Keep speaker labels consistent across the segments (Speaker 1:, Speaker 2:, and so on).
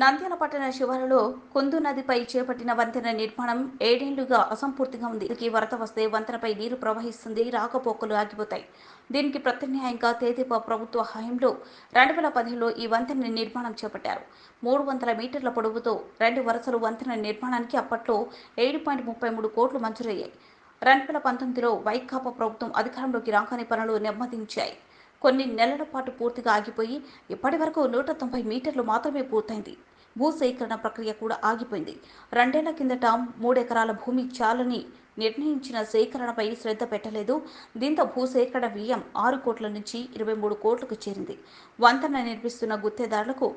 Speaker 1: నంద్యాల పట్టణ శివారులో కుందు నదిపై చేపట్టిన వంతెన నిర్మాణం ఏడేళ్ళుగా అసంపూర్తిగా ఉంది. దీనికి వరద వస్తే వంతెనపై నీరు ప్రవహిస్తుంది రాకపోకలు ఆగిపోతాయి. దీనికి ప్రత్యామ్నాయంగా తేదీప ప్రభుత్వ హయాంలో రెండు వేల పదిహేనులో ఈ వంతెన నిర్మాణం చేపట్టారు. మూడు వందల మీటర్ల పొడవుతో రెండు వరుసలు వంతెన నిర్మాణానికి అప్పట్లో ఏడు పాయింట్ ముప్పై మూడు కోట్లు మంజూరయ్యాయి. రెండు వేల పంతొమ్మిదిలో వైకాపా ప్రభుత్వం అధికారంలోకి రాగానే పనులు నెమ్మదించాయి. కొన్ని నెలల పాటు పూర్తిగా ఆగిపోయి ఇప్పటి వరకు నూట తొంభై మీటర్లు మాత్రమే పూర్తయింది. భూసేకరణ ప్రక్రియ కూడా ఆగిపోయింది. రెండేళ్ళ కిందట మూడెకరాల భూమి చాలని నిర్ణయించిన సేకరణపై శ్రద్ధ పెట్టలేదు. దీంతో భూసేకరణ వ్యయం ఆరు కోట్ల నుంచి ఇరవై మూడు కోట్లకు చేరింది. వంతెన నిర్మిస్తున్న గుత్తేదారులకు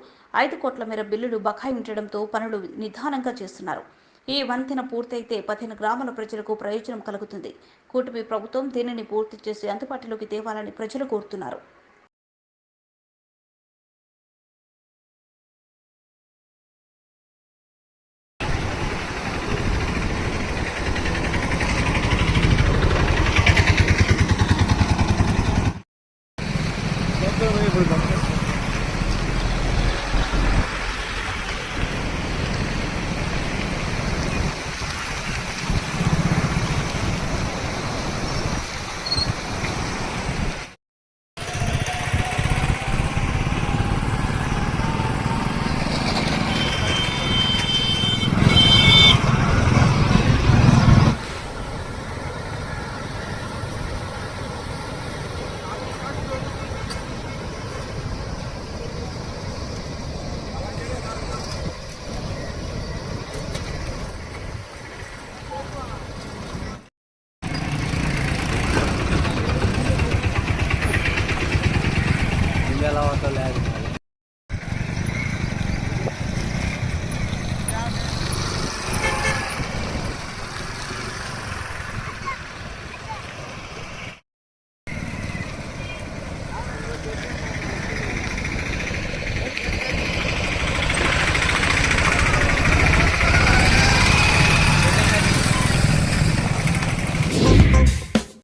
Speaker 1: ఐదు కోట్ల మేర బిల్లులు బకాయి ఉండడంతో పనులు నిదానంగా చేస్తున్నారు. ఈ వంతెన పూర్తయితే పదిహేను గ్రామాల ప్రజలకు ప్రయోజనం కలుగుతుంది. కూటమి ప్రభుత్వం దీనిని పూర్తి చేసి అందుబాటులోకి తేవాలని ప్రజలు కోరుతున్నారు.
Speaker 2: 불가 चलावा तो लैग